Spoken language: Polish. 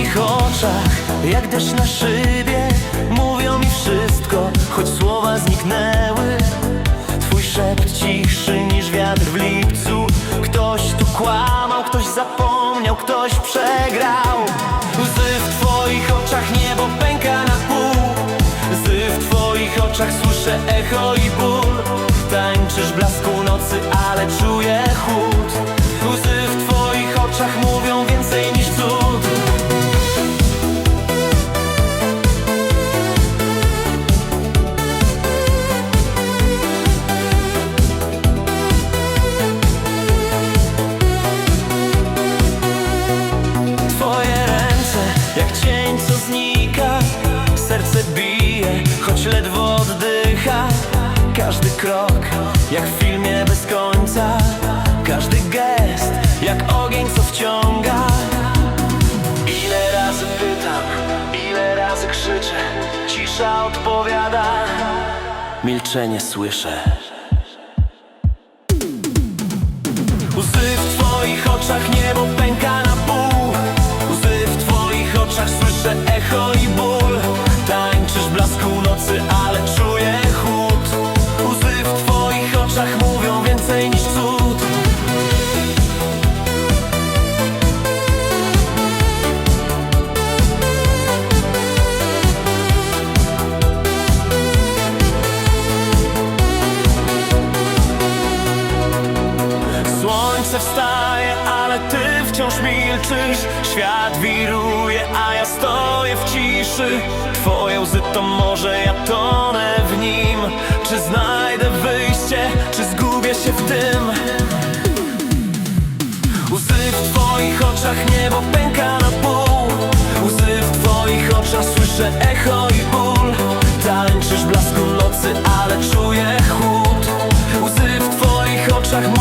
Twoich oczach, jak deszcz na szybie. Mówią mi wszystko, choć słowa zniknęły. Twój szept cichszy niż wiatr w lipcu. Ktoś tu kłamał, ktoś zapomniał, ktoś przegrał. Łzy w twoich oczach, niebo pęka na pół. Łzy w twoich oczach, słyszę echo i ból. Tańczysz blasku nocy, ale czuję chłód choć ledwo oddycha. Każdy krok jak w filmie bez końca. Każdy gest jak ogień co wciąga. Ile razy pytam, ile razy krzyczę. Cisza odpowiada. Milczenie słyszę oczach mówią więcej niż cud. Słońce wstaje, ale ty wciąż milczysz. Świat wiruje, a ja stoję w ciszy. Twoje łzy to może ja tonę w twoich oczach niebo pęka na pół. Łzy w twoich oczach słyszę echo i ból. Tańczysz w blasku nocy, ale czuję chłód. Łzy w twoich oczach